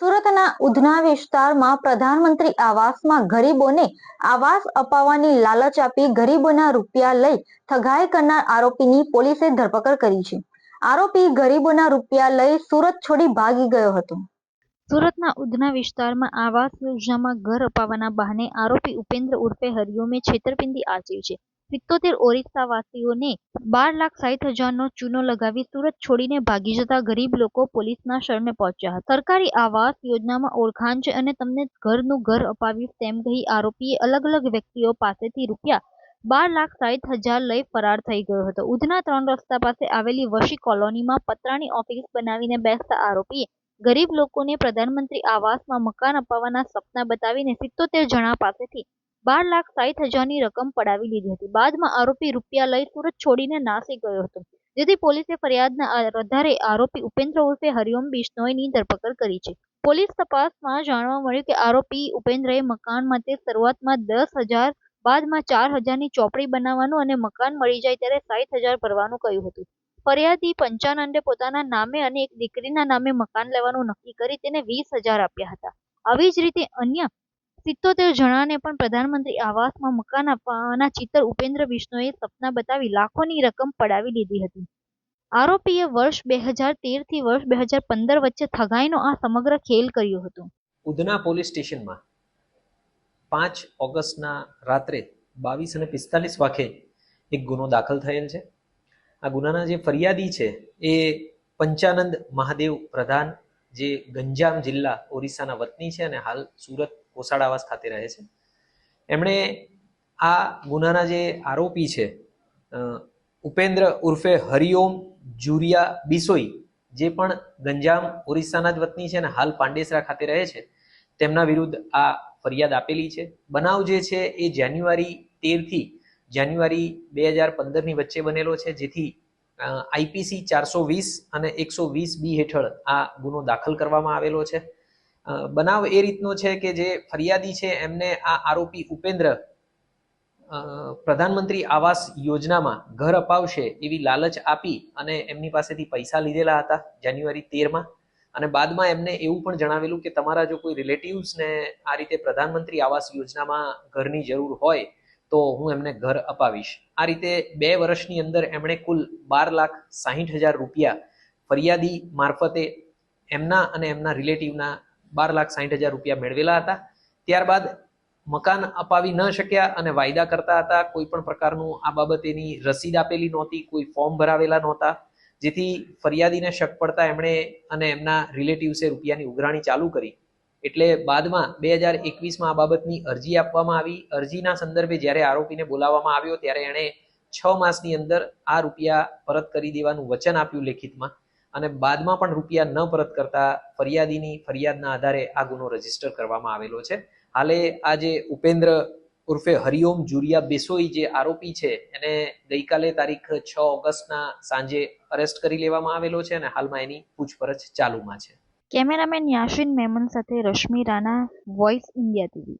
સુરતના ઉધના વિસ્તારમાં પ્રધાનમંત્રી આવાસમાં ગરીબોને આવાસ અપાવવાની લાલચ આપી ગરીબોના રૂપિયા લઈ ઠગાઈ કરનાર આરોપીની પોલીસે ધરપકડ કરી છે. આરોપી ગરીબોના રૂપિયા લઈ સુરત છોડી ભાગી ગયો હતો. સુરતના ઉધના વિસ્તારમાં આવાસ યોજનામાં ઘર અપાવવાના બહાને આરોપી ઉપેન્દ્ર ઉર્ફે હરિઓમે છેતરપિંડી આચરી છે. સિત્તોતેર ઓરિસ્સાવાસીઓને બાર લાખ સાઠ હજારનો ચૂનો લગાવી સુરત છોડીને ભાગી જતા ગરીબ લોકો પોલીસના શરણે પહોંચ્યા. સરકારી આવાસ યોજનામાં ઓળખાણ છે અને તમને ઘરનું ઘર અપાવીશ તેમ કહી આરોપીએ અલગ અલગ વ્યક્તિઓ પાસેથી રૂપિયા બાર લાખ સાઠ હજાર લઈ ફરાર થઈ ગયો હતો. ઉધના ત્રણ રસ્તા પાસે આવેલી વશી કોલોનીમાં પતરાની ઓફિસ બનાવીને બેસતા આરોપીએ ગરીબ લોકોને પ્રધાનમંત્રી આવાસમાં મકાન અપાવવાના સપના બતાવીને સિત્તોતેર જણા પાસેથી બાર લાખ સાઠ હજારની રકમ પડાવી લીધી હતી. બાદમાં આરોપી રૂપિયા લઈ સુરત છોડીને નાસી ગયો હતો. જેથી પોલીસે ફરિયાદના આધારે આરોપી ઉપેન્દ્ર ઉર્ફે હરિઓમ બિશ્નોઈની ધરપકડ કરી છે. પોલીસ તપાસમાં જાણવા મળ્યું કે આરોપી ઉપેન્દ્રએ મકાન માટે શરૂઆતમાં દસ હજાર, બાદમાં ચાર હજારની ચોપડી બનાવવાનું અને મકાન મળી જાય ત્યારે સાઈઠ હજાર ભરવાનું કહ્યું હતું. ફરિયાદી પંચાનંદે પોતાના નામે અને એક દીકરીના નામે મકાન લેવાનું નક્કી કરી તેને વીસ હજાર આપ્યા હતા. આવી જ રીતે અન્ય સિત્તોતેર જણાને પણ પ્રધાનમંત્રી આવાસમાં મકાન આપવાના ચિત્ર ઉપેન્દ્ર વિષ્ણુએ સપના બતાવી લાખોની રકમ પડાવી લીધી હતી. આરોપીએ વર્ષ બે હજાર તેરથી વર્ષ બે હજાર પંદર વચ્ચે ઠગાઈનો આ સમગ્ર ખેલ કર્યો હતો. ઉધના પોલીસ સ્ટેશનમાં પાંચ ઓગસ્ટના રાત્રે બાવીસ અને પિસ્તાલીસ વાગે એક ગુનો દાખલ થયેલ છે. આ ગુનાના જે ફરિયાદી છે એ પંચાનંદ મહાદેવ પ્રધાન જે ગંજામ જિલ્લા ઓરિસ્સાના વતની છે અને હાલ સુરત કોસાડાવાસ ખાતે રહે છે. એમણે આ ગુનાના જે આરોપી છે ઉપેન્દ્ર ઉર્ફે હરિઓમ જુરિયા બિસોઈ, જે પણ ગંજામ ઓરિસ્સાના જ વતની છે અને હાલ પાંડેસરા ખાતે રહે છે, તેમના વિરુદ્ધ આ ફરિયાદ આપેલી છે. બનાવ જે છે એ જાન્યુઆરી તેરથી જાન્યુઆરી બે હજાર પંદરની વચ્ચે બનેલો છે, જેથી આઈપીસી ચારસો વીસ અને એકસો વીસ બી હેઠળ આ ગુનો દાખલ કરવામાં આવેલો છે. બનાવ એ રીતનો છે કે જે ફરિયાદી છે, એમને આ આરોપી ઉપેન્દ્ર પ્રધાનમંત્રી આવાસ યોજનામાં ઘર અપાવશે એવી લાલચ આપી અને એમની પાસેથી પૈસા લીધેલા હતા જાન્યુઆરી તેરમાં. અને બાદમાં એમને એવું પણ જણાવેલું કે તમારા જો કોઈ રિલેટિવ્સને આ રીતે પ્રધાનમંત્રી આવાસ યોજનામાં ઘરની જરૂર હોય તો હું એમને ઘર અપાવીશ. આ રીતે બે વર્ષની અંદર એમણે કુલ બાર લાખ સાહીઠ હજાર રૂપિયા ફરિયાદી મારફતે એમના અને એમના રિલેટિવના બાર લાખ સાહીઠ હજાર રૂપિયા મેળવેલા હતા. ત્યારબાદ મકાન અપાવી ન શક્યા અને વાયદા કરતા હતા. કોઈ પણ પ્રકારનું આ બાબતેની રસીદ આપેલી નહોતી, કોઈ ફોર્મ ભરાવેલા નહોતા. જેથી ફરિયાદીને શક પડતા એમણે અને એમના રિલેટિવ્સે રૂપિયાની ઉઘરાણી ચાલુ કરી. એટલે બાદમાં બે હજાર એકવીસમાં આ બાબતની અરજી આપવામાં આવી. અરજીના સંદર્ભે જ્યારે આરોપીને બોલાવવામાં આવ્યો ત્યારે એણે છ માસની અંદર આ રૂપિયા પરત કરી દેવાનું વચન આપ્યું લેખિતમાં અને બાદમાં પણ રૂપિયા ન પરત કરતા ફરિયાદીની ફરિયાદના આધારે આ ગુનો રજિસ્ટર કરવામાં આવેલો છે. હાલે આ જે ઉપેન્દ્ર ઉર્ફે હરિઓમ જુરિયા બેસોઈ જે આરોપી છે એને ગઈકાલે તારીખ છ ઓગસ્ટના સાંજે અરેસ્ટ કરી લેવામાં આવેલો છે અને હાલમાં એની પૂછપરછ ચાલુમાં છે. કેમેરામેન યાસીન મેમન સાથે Rashmi Rana voice India TV